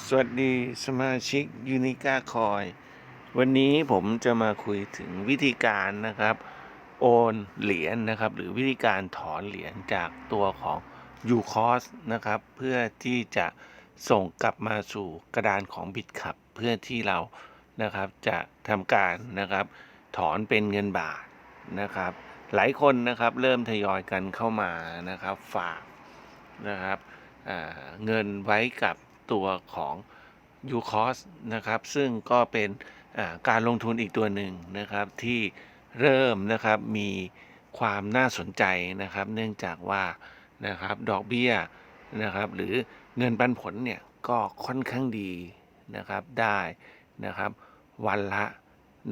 สวัสดีสมาชิกยูนิก้าคอย วันนี้ผมจะมาคุยถึงวิธีการนะครับ โอนเหรียญนะครับ หรือวิธีการถอนเหรียญจากตัวของ u c o s นะครับ เพื่อที่จะส่งกลับมาสู่กระดานของ b i t c u p เพื่อที่เรานะครับจะทำการนะครับ ถอนเป็นเงินบาทนะครับ หลายคนนะครับเริ่มทยอยกันเข้ามานะครับฝากนะครับเงินไว้กับ ตัวของ u c o s นะครับ ซึ่งก็เป็นการลงทุนอีกตัวหนึ่งนะครับที่เริ่มนะครับมีความน่าสนใจนะครับ เนื่องจากว่านะครับดอกเบี้ยนะครับ หรือเงินปันผลเนี่ยก็ค่อนข้างดีนะครับได้นะครับ วันละ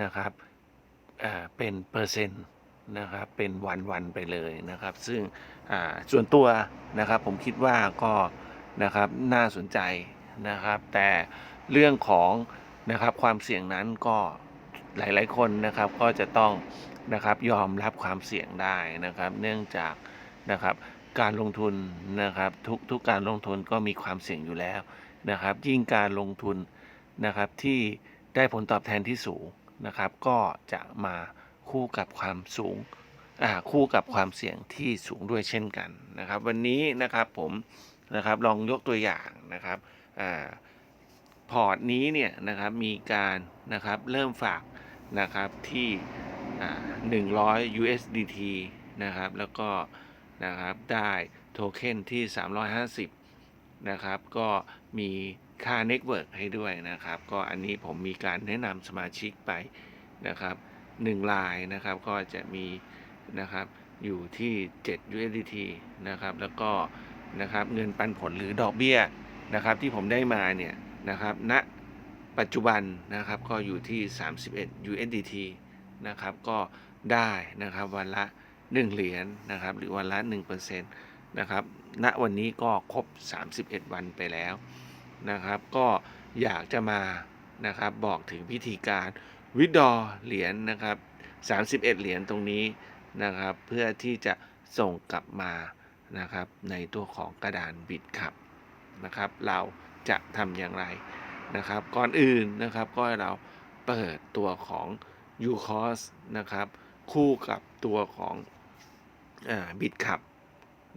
นะครับเป็นเปอร์เซ็นต์นะครับเป็นวันๆไปเลยนะครับ ซึ่งส่วนตัวนะครับผมคิดว่าก็ นะครับน่าสนใจนะครับ แต่เรื่องของนะครับความเสี่ยงนั้นก็หลาย ๆ คนนะครับก็จะต้องนะครับยอมรับความเสี่ยงได้นะครับ เนื่องจากนะครับการลงทุนนะครับทุกทุกการลงทุนก็มีความเสี่ยงอยู่แล้วนะครับ ยิ่งการลงทุนนะครับที่ได้ผลตอบแทนที่สูงนะครับ ก็จะมาคู่กับความสูงคู่กับความเสี่ยงที่สูงด้วยเช่นกันนะครับ วันนี้นะครับผม นะครับ ลองยกตัวอย่างนะครับอพอร์ตนี้เนี่ยนะครับมีการนะครับเริ่มฝากนะครับที่อ่า100 USDT นะครับแล้วก็นะครับได้โทเค็นที่ 350 นะครับ ก็มีค่าเน็ตเวิร์กให้ด้วยนะครับ ก็อันนี้ผมมีการแนะนำสมาชิกไปนะครับ1ลายนะครับก็จะมีนะครับอยู่ที่ 7 USDT นะครับแล้วก็ นะครับเงินปันผลหรือดอกเบี้ยนะครับที่ผมได้มาเนี่ยนะครับณปัจจุบันนะครับก็อยู่ที่ 31 USDT นะครับก็ได้นะครับวันละ 1 เหรียญนะครับหรือวันละ 1%นะครับณวันนี้ก็ครบ 31 วันไปแล้วนะครับก็อยากจะมานะครับบอกถึงวิธีการวิดดอเหรียญนะครับ 31 เหรียญตรงนี้นะครับเพื่อที่จะส่งกลับมา นะครับ ในตัวของกระดานบิดขับนะครับ เราจะทำอย่างไรนะครับ ก่อนอื่นนะครับก็ให้เราเปิดตัวของ u c o s นะครับ คู่กับตัวของบิดขับ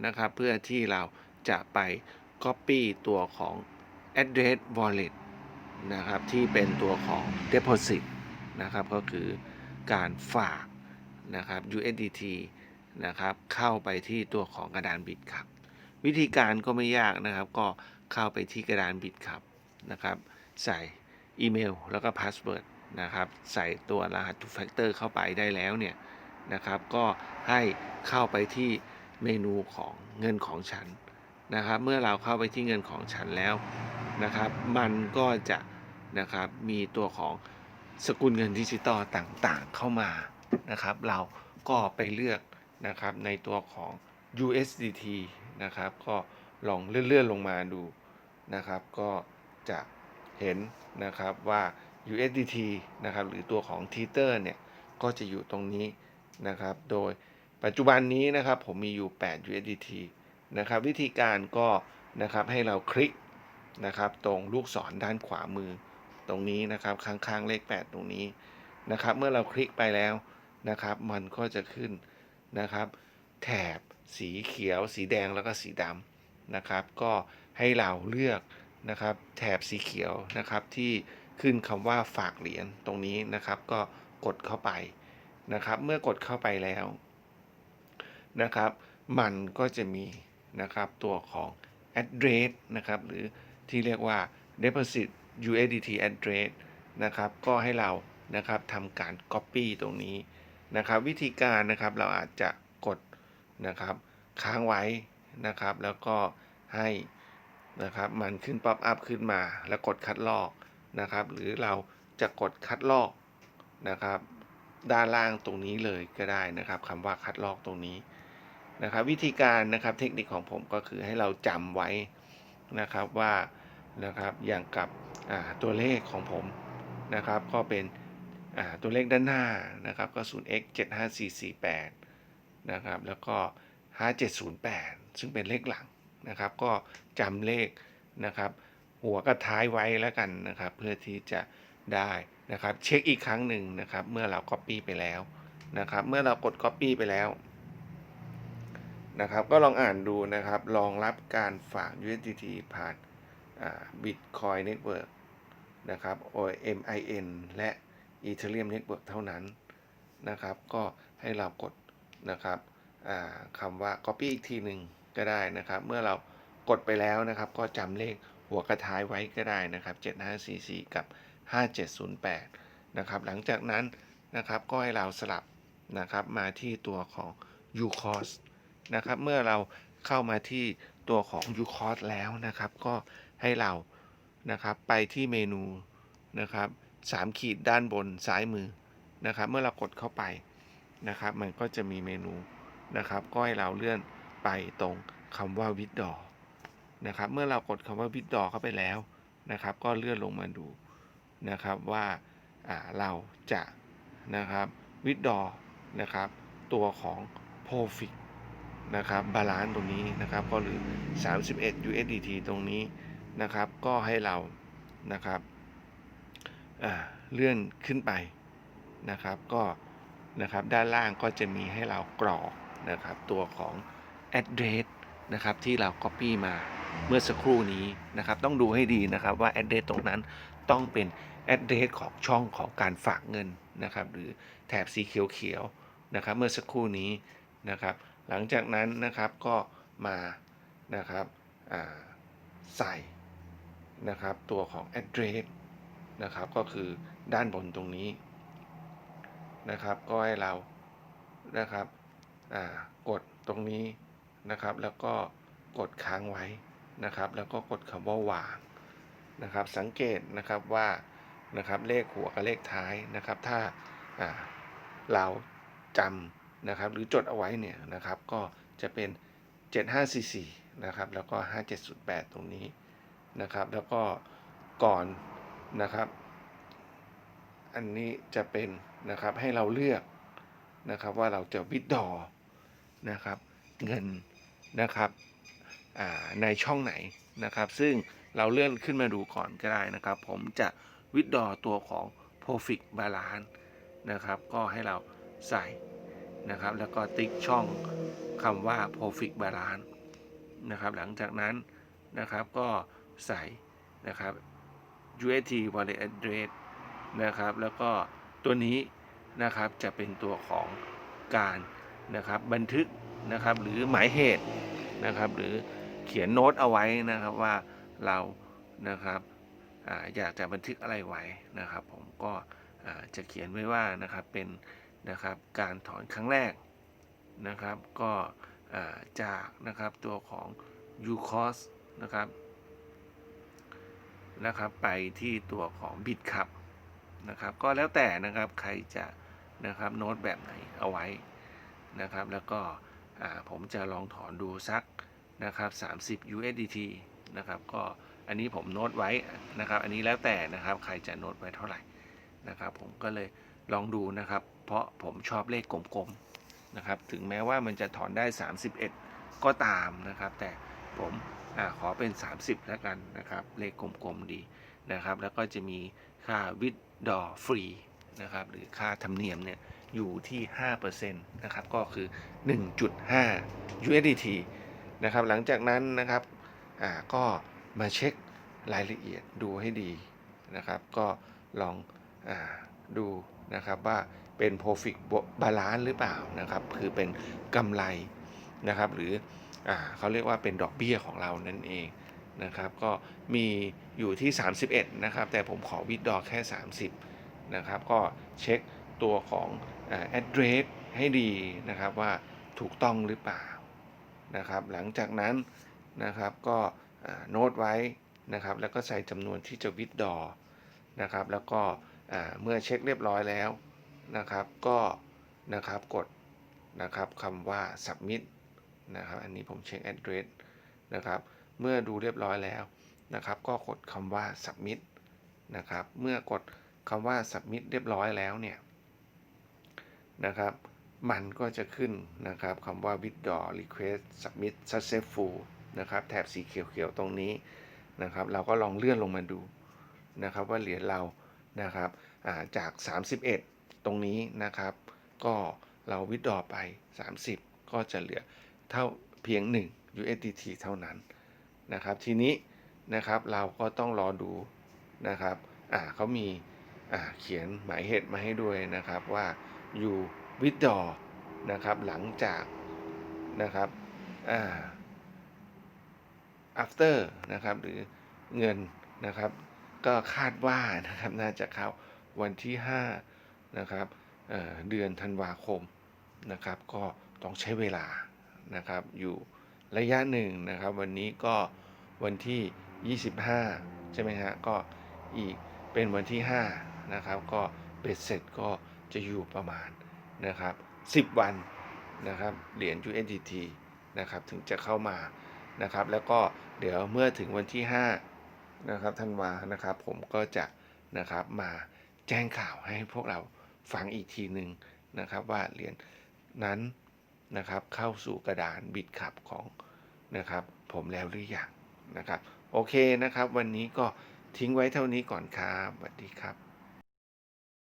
นะครับ เพื่อที่เราจะไป Copy ตัวของ address wallet นะครับ ที่เป็นตัวของ deposit นะครับ ก็คือการฝากนะครับ USDT นะครับ เข้าไปที่ตัวของกระดานบิตครับ วิธีการก็ไม่ยากนะครับ ก็เข้าไปที่กระดานบิตครับนะครับ ใส่อีเมลแล้วก็พาสเวิร์ดนะครับ ใส่ตัวรหัส two factor เข้าไปได้แล้วเนี่ยนะครับ ก็ให้เข้าไปที่เมนูของเงินของฉันนะครับ เมื่อเราเข้าไปที่เงินของฉันแล้วนะครับ มันก็จะนะครับมีตัวของสกุลเงินดิจิตอลต่างๆเข้ามานะครับ เราก็ไปเลือก นะครับในตัวของ USDT นะครับ ก็ลองเลื่อนๆลงมาดูนะครับ ก็จะเห็นนะครับว่า USDT นะครับหรือตัวของ Tether เนี่ย ก็จะอยู่ตรงนี้นะครับ โดยปัจจุบันนี้นะครับผมมีอยู่ 8 USDT นะครับ วิธีการก็นะครับให้เราคลิกนะครับ ตรงลูกศรด้านขวามือตรงนี้นะครับข้างๆเลข 8 ตรงนี้นะครับ เมื่อเราคลิกไปแล้วนะครับ มันก็จะขึ้น นะครับ แถบสีเขียว สีแดงแล้วก็สีดำนะครับ ก็ให้เราเลือกนะครับแถบสีเขียวนะครับที่ขึ้นคำว่าฝากเหรียญตรงนี้นะครับ ก็กดเข้าไปนะครับ เมื่อกดเข้าไปแล้วนะครับ มันก็จะมีนะครับตัวของ address นะครับ หรือที่เรียกว่า deposit USDT address นะครับ ก็ให้เรานะครับทำการ Copy ตรงนี้ นะครับ วิธีการนะครับเราอาจจะกดนะครับค้างไว้นะครับ แล้วก็ให้นะครับมันขึ้นป๊อปอัพขึ้นมา แล้วกดคัดลอกนะครับ หรือเราจะกดคัดลอกนะครับ ด้านล่างตรงนี้เลยก็ได้นะครับคำว่าคัดลอกตรงนี้นะครับ วิธีการนะครับเทคนิคของผมก็คือให้เราจำไว้นะครับว่านะครับอย่างกับตัวเลขของผมนะครับ ก็เป็น ตัวเลขด้านหน้านะครับก็ 0x 75448นะครับแล้วก็ 5708 ซึ่งเป็นเลขหลังนะครับ ก็จำเลขนะครับ หัวกับท้ายไว้แล้วกันนะครับ เพื่อที่จะได้นะครับ เช็คอีกครั้งหนึ่งนะครับ เมื่อเรา Copy ไปแล้วนะครับ เมื่อเรากด Copy ไปแล้วนะครับ ก็ลองอ่านดูนะครับรองรับการฝาก USDT ผ่าน Bitcoin Network นะครับ OMIN และ Ethereum Network เท่านั้นนะครับ ก็ให้เรากดนะครับคำว่า Copy อีกทีหนึ่งก็ได้นะครับ เมื่อเรากดไปแล้วนะครับ ก็จำเลขหัวกระท้ายไว้ก็ได้นะครับ 7544 กับ 5708 นะครับ หลังจากนั้นนะครับก็ให้เราสลับนะครับมาที่ตัวของ UCOS นะครับ เมื่อเราเข้ามาที่ตัวของ UCOS แล้วนะครับ ก็ให้เรานะครับไปที่เมนูนะครับ 3 ขีดด้านบนซ้ายมือนะครับ เมื่อเรากดเข้าไปนะครับ มันก็จะมีเมนูนะครับ ก็ให้เราเลื่อนไปตรงคำว่า withdraw นะครับ เมื่อเรากดคำว่า withdraw เข้าไปแล้วนะครับ ก็เลื่อนลงมาดูนะครับว่าาเราจะนะครับ withdraw นะครับ ตัวของ profit นะครับบาลานซ์ตรงนี้นะครับ ก็หรือ 31 USDT ตรงนี้นะครับ ก็ให้เรานะครับ เลื่อนขึ้นไปนะครับก็นะครับด้านล่างก็จะมีให้เรากรอกนะครับตัวของ address นะครับที่เรา copy มาเมื่อสักครู่นี้นะครับต้องดูให้ดีนะครับว่า address ตรงนั้นต้องเป็น address ของช่องของการฝากเงินนะครับหรือแถบสีเขียวๆนะครับเมื่อสักครู่นี้นะครับหลังจากนั้นนะครับก็มานะครับใส่นะครับตัวของ address นะครับ ก็คือด้านบนตรงนี้นะครับ ก็ให้เรานะครับกดตรงนี้นะครับ แล้วก็กดค้างไว้นะครับ แล้วก็กดคำว่าวางนะครับ สังเกตนะครับว่านะครับเลขหัวกับเลขท้ายนะครับ ถ้าอ่าเราจำนะครับ หรือจดเอาไว้เนี่ยนะครับ ก็จะเป็น 7544นะครับ แล้วก็ 5708 ตรงนี้นะครับ แล้วก็ก่อน นะครับ อันนี้จะเป็นนะครับให้เราเลือกนะครับว่าเราจะวิดดอนะครับเงินนะครับในช่องไหนนะครับ ซึ่งเราเลื่อนขึ้นมาดูก่อนก็ได้นะครับ ผมจะวิดดอตัวของ profit balance นะครับ ก็ให้เราใส่นะครับ แล้วก็ติ๊กช่องคำว่า profit balance นะครับ หลังจากนั้นนะครับก็ใส่นะครับ UST wallet address นะครับ แล้วก็ตัวนี้นะครับจะเป็นตัวของการนะครับบันทึกนะครับหรือหมายเหตุนะครับ หรือเขียนโน้ตเอาไว้นะครับว่าเรานะครับออยากจะบันทึกอะไรไว้นะครับ ผมก็จะเขียนไว้ว่านะครับเป็นนะครับการถอนครั้งแรกนะครับ ก็จากนะครับตัวของ UCOS นะครับ นะครับไปที่ตัวของบิตครับนะครับก็แล้วแต่นะครับใครจะนะครับโน้ตแบบไหนเอาไว้นะครับแล้วก็ผมจะลองถอนดูสักนะครับ30 USDT นะครับก็อันนี้ผมโน้ตไว้นะครับอันนี้แล้วแต่นะครับใครจะโน้ตไว้เท่าไหร่นะครับผมก็เลยลองดูนะครับ เพราะผมชอบเลขกลมๆนะครับถึงแม้ว่ามันจะถอนได้ 31 ก็ตามนะครับ แต่ผม อขอเป็น 30 แล้วกันนะครับเลขกลมๆดีนะครับ แล้วก็จะมีค่าวิดดอฟรีนะครับหรือค่าธรรมเนียมเนี่ยอยู่ที่5%นะครับก็คือ 1.5 USDT นะครับหลังจากนั้นนะครับก็มาเช็ครายละเอียดดูให้ดีนะครับ ก็ลองอดูนะครับว่าเป็น profit balance หรือเปล่านะครับ คือเป็นกำไรนะครับหรือ เขาเรียกว่าเป็นดอกเบี้ยของเรานั่นเองนะครับ ก็มีอยู่ที่ 31 นะครับ แต่ผมขอวิดดอแค่ 30 นะครับ ก็เช็คตัวของอ่า address ให้ดีนะครับว่าถูกต้องหรือเปล่านะครับ หลังจากนั้นนะครับก็โน้ตไว้นะครับ แล้วก็ใส่จำนวนที่จะวิดดอนะครับ แล้วก็เมื่อเช็คเรียบร้อยแล้วนะครับ ก็นะครับกดนะครับคำว่า submit นะครับ อันนี้ผมเช็ค address นะครับ เมื่อดูเรียบร้อยแล้วนะครับ ก็กดคำว่า submit นะครับ เมื่อกดคำว่า submit เรียบร้อยแล้วเนี่ยนะครับ มันก็จะขึ้นนะครับคำว่า withdraw request submit successful นะครับ แถบสีเขียวๆตรงนี้นะครับ เราก็ลองเลื่อนลงมาดูนะครับว่าเหรียญเรานะครับาจาก 31 ตรงนี้นะครับ ก็เราวิดดอไป 30 ก็จะเหลือ เท่าเพียง 1 USDT เท่านั้นนะครับทีนี้นะครับเราก็ต้องรอดูนะครับอ่าเขามีอ่าเขียนหมายเหตุมาให้ด้วยนะครับว่าอยู่วิดดอนะครับหลังจากนะครับอ่า after นะครับหรือเงินนะครับ ก็คาดว่านะครับน่าจะเข้าวันที่5นะครับเเดือนธันวาคมนะครับ ก็ต้องใช้เวลา นะครับ อยู่ระยะหนึ่งนะครับ วันนี้ก็วันที่ 25 ใช่ไหมฮะ ก็อีกเป็นวันที่ 5 นะครับ ก็เบ็ดเสร็จก็จะอยู่ประมาณนะครับ 10 วันนะครับ เหรียญ USDT นะครับ ถึงจะเข้ามานะครับ แล้วก็เดี๋ยวเมื่อถึงวันที่ 5 นะครับธันวานะครับ ผมก็จะนะครับมาแจ้งข่าวให้พวกเราฟังอีกทีหนึ่งนะครับว่าเหรียญนั้น นะครับเข้าสู่กระดานบิดขับของนะครับผมแล้วหรือยังนะครับ โอเคนะครับ วันนี้ก็ทิ้งไว้เท่านี้ก่อนครับสวัสดีครับ